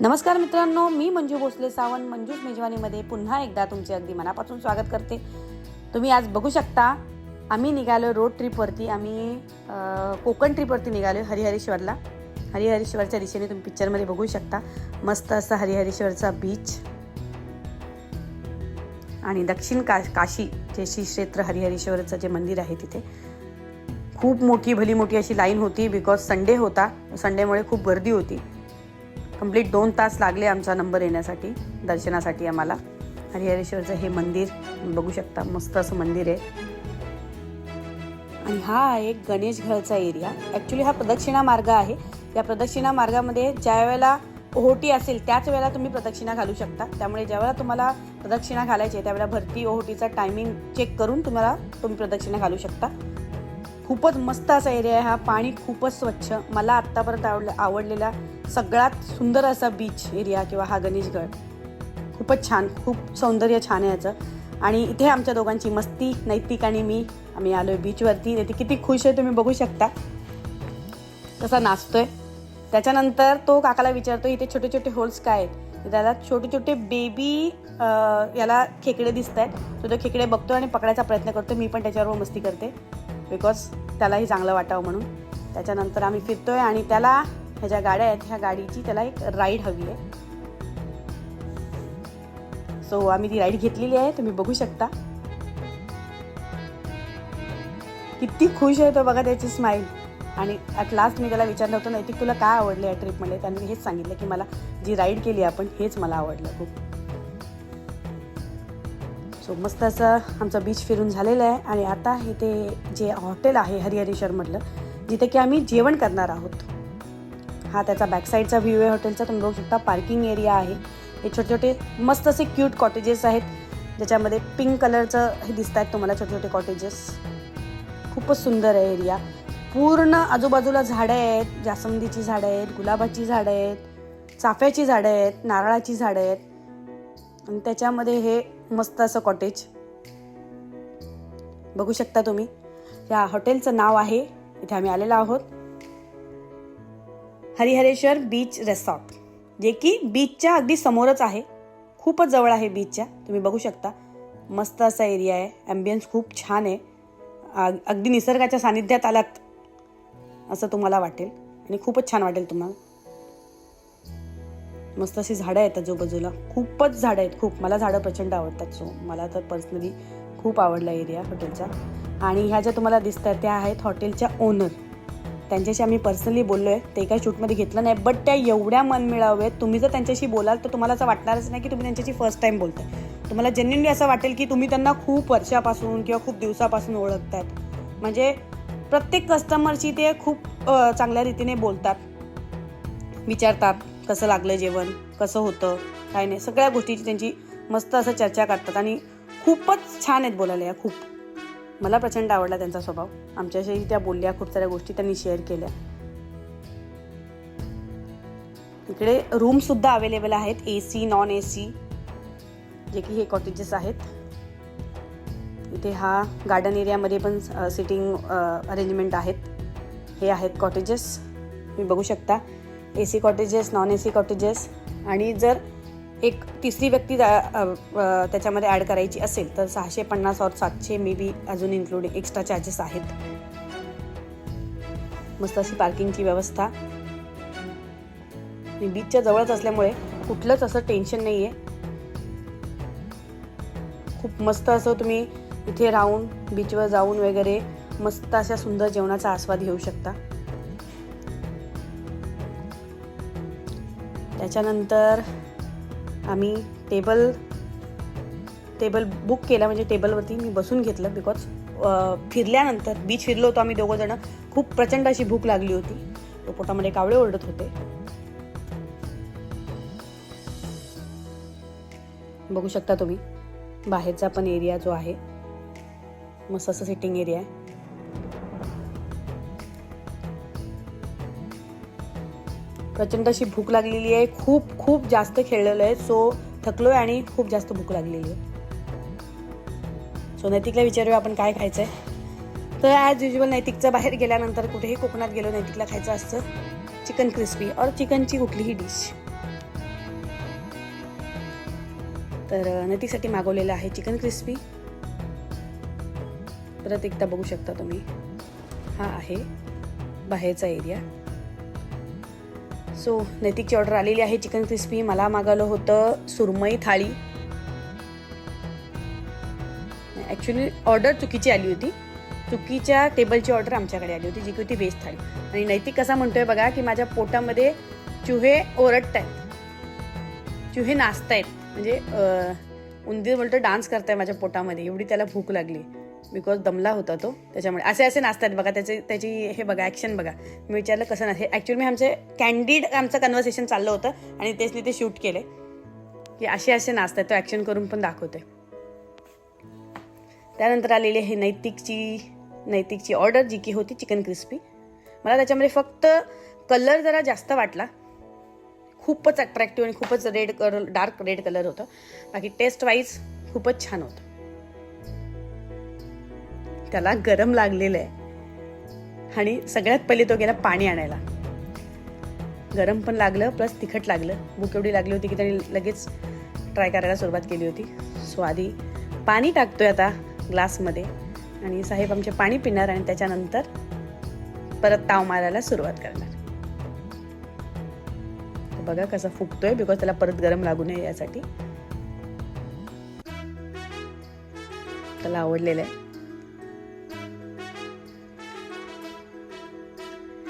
नमस्कार मित्रांनो मी मंजू भोसले सावंत मंजूस मेजवानीमध्ये पुन्हा एकदा तुमचे अगदी मनापासून स्वागत करते. तुम्ही आज बघू शकता आम्ही निघालो रोड ट्रिपवरती आम्ही कोकण ट्रिपवरती निघालो हरिहरेश्वरला. हरिहरेश्वरच्या दिशेने तुम्ही पिक्चरमध्ये बघू शकता मस्त असं हरिहरेश्वरचा बीच आणि दक्षिण का काशी जे श्री क्षेत्र हरिहरेश्वरचं जे मंदिर आहे तिथे. खूप मोठी भली मोठी अशी लाईन होती बिकॉज संडे होता. संडेमुळे खूप गर्दी होती. कंप्लीट दोन तास लागले आमचा नंबर येण्यासाठी दर्शनासाठी आम्हाला. हरिहरेश्वरचं हे मंदिर बघू शकता मस्त असं मंदिर आहे. आणि हा आहे गणेश घरचा एरिया ॲक्च्युली हा प्रदक्षिणा मार्ग आहे. या प्रदक्षिणा मार्गामध्ये ज्या वेळेला ओहोटी असेल त्याच वेळेला तुम्ही प्रदक्षिणा घालू शकता. त्यामुळे ज्यावेळेला तुम्हाला प्रदक्षिणा घालायची आहे त्यावेळेला भरती ओहोटीचा टायमिंग चेक करून तुम्हाला तुम्ही प्रदक्षिणा घालू शकता. खूपच मस्त असा एरिया आहे हा. पाणी खूपच स्वच्छ. मला आत्तापर्यंत आवडलं आवडलेला सगळ्यात सुंदर असा बीच एरिया किंवा हा गणेशगड. खूपच छान खूप सौंदर्य छान आहे याचं. आणि इथे आमच्या दोघांची मस्ती नैतिक आणि मी आम्ही आलो आहे बीचवरती ते किती खुश आहे तुम्ही बघू शकता. कसा नाचतोय. त्याच्यानंतर तो काकाला विचारतो इथे छोटे छोटे होल्स काय आहेत? त्याला छोटे छोटे बेबी याला खेकडे दिसत आहेत तो तो खेकडे बघतो आणि पकडायचा प्रयत्न करतो मी पण त्याच्यावर मस्ती करते. बिकॉज त्यालाही चांगलं वाटावं म्हणून. त्याच्यानंतर आम्ही फिरतो आहे आणि त्याला ह्या ज्या गाड्या आहेत ह्या गाडीची त्याला एक राईड हवी आहे. सो आम्ही ती राईड घेतलेली आहे तुम्ही बघू शकता. किती खुश आहे तो बघा त्याची स्माईल आणि ॲट लास्ट मी त्याला विचारलं होतं नैतिक तुला काय आवडलं या ट्रिपमध्ये त्यांनी हेच सांगितलं की मला जी राईड केली आपण हेच मला आवडलं खूप. सो मस्त असं आमचं बीच फिरून झालेलं आहे. आणि आता इथे जे हॉटेल आहे हरिहरेश्वरमधलं जिथे की आम्ही जेवण करणार आहोत. हा त्याचा बॅकसाईडचा व्ह्यू आहे हॉटेलचा तुम्ही बघू शकता पार्किंग एरिया आहे. हे छोटे छोटे मस्त असे क्यूट कॉटेजेस आहेत. ज्याच्यामध्ये पिंक कलरचं हे दिसत आहेत तुम्हाला छोटे छोटे कॉटेजेस खूपच सुंदर आहे एरिया पूर्ण आजूबाजूला झाडं आहेत. जास्वंदीची झाडं आहेत गुलाबाची झाडं आहेत चाफ्याची झाडं आहेत नारळाची झाडं आहेत. आणि त्याच्यामध्ये हे मस्त असं कॉटेज बघू शकता तुम्ही या हॉटेलचं नाव आहे इथे आम्ही आलेलो आहोत. हरिहरेश्वर बीच रेसॉर्ट जे की बीचच्या अगदी समोरच आहे. खूपच जवळ आहे बीचच्या तुम्ही बघू शकता. मस्त असा एरिया आहे ॲम्बियन्स खूप छान आहे. अग- अगदी निसर्गाच्या सानिध्यात आलात असं तुम्हाला वाटेल. आणि खूपच छान वाटेल तुम्हाला. मस्त अशी झाडं आहेत आजूबाजूला खूपच झाडं आहेत खूप. मला झाडं प्रचंड आवडतात सो मला तर पर्सनली खूप आवडला एरिया हॉटेलचा. आणि ह्या ज्या तुम्हाला दिसत आहेत त्या आहेत हॉटेलच्या ओनर त्यांच्याशी आम्ही पर्सनली बोललो आहे ते काही शूटमध्ये घेतलं नाही बट त्या एवढ्या मन मिळावेत. तुम्ही जर त्यांच्याशी बोलाल तर तुम्हाला असं वाटणारच नाही की तुम्ही त्यांच्याशी फर्स्ट टाईम बोलताय. तुम्हाला जेन्युनली असं वाटेल की तुम्ही त्यांना खूप वर्षापासून किंवा खूप दिवसापासून ओळखतायत. म्हणजे प्रत्येक कस्टमरशी ते खूप चांगल्या रीतीने बोलतात विचारतात. कसं लागलं जेवण कसं होतं काय नाही सगळ्या गोष्टीची त्यांची मस्त असं चर्चा करतात आणि खूपच छान आहेत बोलायला या खूप. मला प्रचंड आवडला त्यांचा स्वभाव. आमच्याशी त्या बोलल्या खूप साऱ्या गोष्टी त्यांनी शेअर केल्या. इकडे रूम सुद्धा अवेलेबल आहेत A C non A C जे की हे कॉटेजेस आहेत. इथे हा गार्डन एरियामध्ये पण सिटिंग अरेंजमेंट आहेत. हे आहेत कॉटेजेस तुम्ही बघू शकता. A C cottages non A C cottages आणि जर एक तिसरी व्यक्ती जा- त्याच्यामध्ये ॲड करायची असेल तर सहाशे पन्नास और सातशे मे बी अजून इन्क्लुडिंग एक्स्ट्रा चार्जेस आहेत. मस्त अशी पार्किंगची व्यवस्था. मी बीचच्या जवळच असल्यामुळे कुठलंच असं टेन्शन नाही आहे खूप मस्त असं तुम्ही इथे राहून बीचवर जाऊन वगैरे मस्त अशा सुंदर जेवणाचा आस्वाद घेऊ शकता. त्याच्यानंतर आम्ही टेबल टेबल बुक केला. म्हणजे टेबलवरती मी बसून घेतलं बिकॉज फिरल्यानंतर बीच फिरलो होतो आम्ही दोघंजणं खूप प्रचंड अशी भूक लागली होती. तो पोटामध्ये कावळे ओरडत होते. बघू शकता तुम्ही बाहेरचा पण एरिया जो आहे मस्त असं सिटिंग एरिया आहे. प्रचंड अशी भूक लागलेली आहे. खूप खूप जास्त खेळलेलो आहे. सो थकलो आहे आणि खूप जास्त भूक लागलेली आहे. सो नैतिकला विचारूया आपण काय खायचं आहे तर ॲज युजल नैतिकचं बाहेर गेल्यानंतर कुठेही कोकणात गेलो नैतिकला खायचं असतं. चिकन क्रिस्पी और चिकनची कुठलीही डिश तर नैतिकसाठी मागवलेलं आहे चिकन क्रिस्पी परत एकदा बघू शकता तुम्ही. हा आहे बाहेरचा एरिया सो नैतिकची ऑर्डर आलेली आहे चिकन क्रिस्पी. मला मागवलं होतं सुरमई थाळी. ॲक्च्युली ऑर्डर चुकीची आली होती. चुकीच्या टेबलची ऑर्डर आमच्याकडे आली होती जी की होती व्हेज थाळी. आणि नैतिक कसा म्हणतोय बघा की माझ्या पोटामध्ये चुहे ओरडत आहेत चुहे नाचतायत. म्हणजे उंदीर म्हणतो डान्स करताय माझ्या पोटामध्ये. एवढी त्याला भूक लागली. बिकॉज दमला होता तो त्याच्यामुळे. असे असे नाचतात बघा त्याचे त्याची हे बघा ॲक्शन बघा. मी विचारलं कसं नाही हे ॲक्च्युली मी आमचे कॅन्डिड आमचं कन्व्हर्सेशन चाललं होतं आणि तेच मी ते शूट केले. की असे असे नाचतात तो ॲक्शन करून पण दाखवते त्यानंतर आलेली आहे नैतिकची नैतिकची ऑर्डर जी की होती चिकन क्रिस्पी मला त्याच्यामध्ये फक्त कलर जरा जास्त वाटला. खूपच अट्रॅक्टिव्ह आणि खूपच red colour dark red colour होतं. बाकी टेस्ट वाईज खूपच छान होतं. त्याला गरम लागलेलं आहे. आणि सगळ्यात पहिले तो गेला पाणी आणायला. गरम पण लागलं प्लस तिखट लागलं. भूक एवढी लागली होती की त्याने लगेच ट्राय करायला सुरुवात केली होती. सो आधी पाणी टाकतोय आता ग्लासमध्ये आणि साहेब आमचे पाणी पिणार आणि त्याच्यानंतर परत ताव मारायला सुरुवात करणार. बघा कसा फुगतोय बिकॉज त्याला परत गरम लागू नये यासाठी. त्याला आवडलेलं आहे.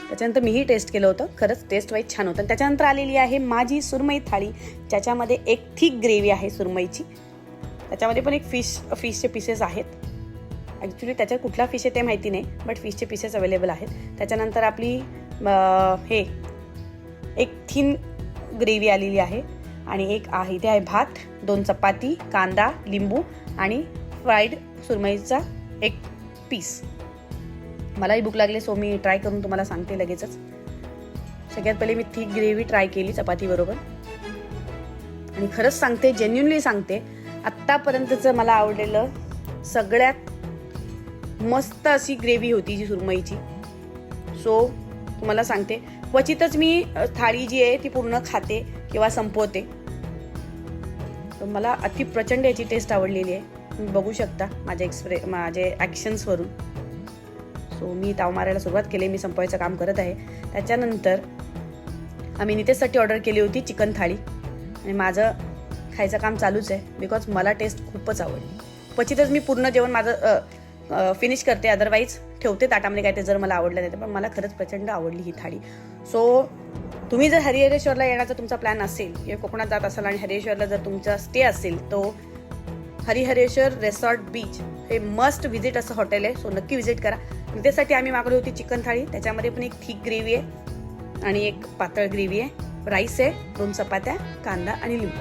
त्याच्यानंतर मीही टेस्ट केलं होतं. खरंच टेस्ट वाईज छान होतं. त्याच्यानंतर आलेली आहे माझी सुरमई थाळी. ज्याच्यामध्ये एक थिक ग्रेव्ही आहे सुरमईची. त्याच्यामध्ये पण एक फिश फिशचे पीसेस आहेत. ॲक्च्युली त्याच्यात कुठला फिश आहे ते माहिती नाही बट फिशचे पीसेस अवेलेबल आहेत. त्याच्यानंतर आपली हे एक थिन ग्रेव्ही आलेली आहे. आणि एक आहे इथे आहे भात दोन चपाती कांदा लिंबू आणि फ्राईड सुरमईचा एक पीस मलाही भूक लागली सो मी ट्राय करून तुम्हाला सांगते लगेचच. सगळ्यात पहिले मी थिक ग्रेव्ही ट्राय केली चपातीबरोबर आणि खरंच सांगते जेन्युनली सांगते आत्तापर्यंतचं मला आवडलेलं सगळ्यात मस्त अशी ग्रेव्ही होती जी सुरमईची. सो तुम्हाला सांगते क्वचितच मी थाळी जी आहे ती पूर्ण खाते किंवा संपवते. तर मला अति प्रचंड याची टेस्ट आवडलेली आहे. तुम्ही बघू शकता माझ्या एक्सप्रे माझे ॲक्शन्सवरून सो मी ताव मारायला सुरुवात केली मी संपवायचं काम करत आहे. त्याच्यानंतर आम्ही नितेशसाठी ऑर्डर केली होती चिकन थाळी. आणि माझं खायचं काम चालूच आहे बिकॉज मला टेस्ट खूपच आवडली. क्वचितच मी पूर्ण जेवण माझं फिनिश करते अदरवाईज ठेवते ताटामध्ये काय ते जर मला आवडलं नाही तर पण मला खरंच प्रचंड आवडली ही थाळी. सो तुम्ही जर हरिहरेश्वरला येण्याचा तुमचा प्लॅन असेल किंवा कोकणात जात असाल आणि हरिहरेश्वरला जर तुमचा स्टे असेल तो हरिहरेश्वर रेसॉर्ट बीच हे मस्ट व्हिजिट असं हॉटेल आहे. सो नक्की व्हिजिट करा. त्यासाठी आम्ही मागवली होती चिकन थाळी. त्याच्यामध्ये पण एक थिक ग्रेव्ही आहे आणि एक पातळ ग्रेव्ही आहे. राईस आहे दोन चपात्या कांदा आणि लिंबू.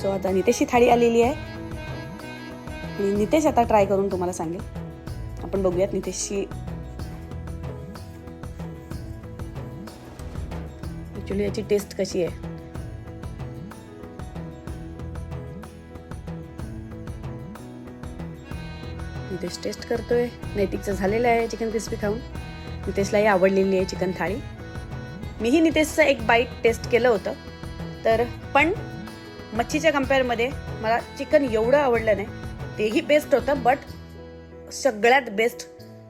सो आता नितेशची थाळी आलेली आहे. आणि नितेश आता ट्राय करून तुम्हाला सांगेल. आपण बघूयात नितेशची. ॲक्च्युली याची टेस्ट कशी आहे. नितेश टेस्ट करतोय. नैतिकचं झालेलं आहे चिकन क्रिस्पी खाऊन. नितेशलाही आवडलेली आहे चिकन थाळी. मीही नितेशचं एक बाईट टेस्ट केलं होतं. तर पण मच्छीच्या कम्पेअरमध्ये मला चिकन एवढं आवडलं नाही. तेही बेस्ट होतं बट सगळ्यात बेस्ट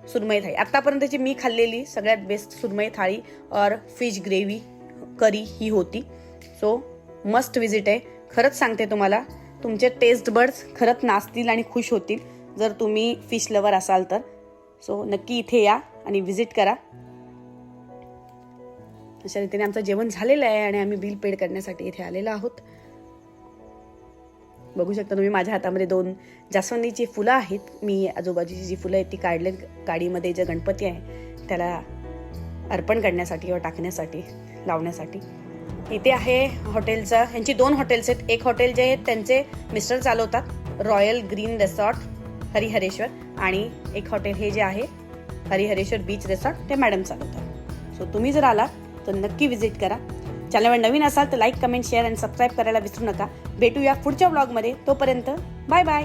सुरमई थाळी. आत्तापर्यंतची मी खाल्लेली सगळ्यात बेस्ट सुरमई थाळी और फिश ग्रेव्ही करी ही होती. सो मस्ट विजिट आहे. खरंच सांगते तुम्हाला तुमचे टेस्ट बर्ड्स खरंच नाचतील आणि खुश होतील. जर तुम्ही फिश लवर असाल तर. सो नक्की इथे या आणि व्हिजिट करा. अशा रीतीने आमचं जेवण झालेलं आहे आणि आम्ही बिल पेड करण्यासाठी इथे आलेलो आहोत. बघू शकता तुम्ही माझ्या हातामध्ये दोन जास्वंदीची फुलं आहेत. मी आजूबाजूची जी फुलं आहेत ती काढले गाडीमध्ये जे गणपती आहे त्याला अर्पण करण्यासाठी किंवा टाकण्यासाठी लावण्यासाठी. इथे आहे हॉटेलचं यांची दोन हॉटेल्स आहेत. एक हॉटेल जे आहेत त्यांचे मिस्टर चालवतात रॉयल ग्रीन रिसॉर्ट हरिहरेश्वर आणि एक हॉटेल हे जे आहे हरिहरेश्वर बीच रिसॉर्ट ते मॅडम चालवतात सो तुम्ही जर आलात तर नक्की विजिट करा. चॅनलवर नवीन असाल तर लाईक कमेंट शेअर आणि सबस्क्राईब करायला विसरू नका. भेटूया पुढच्या ब्लॉगमध्ये तोपर्यंत बाय बाय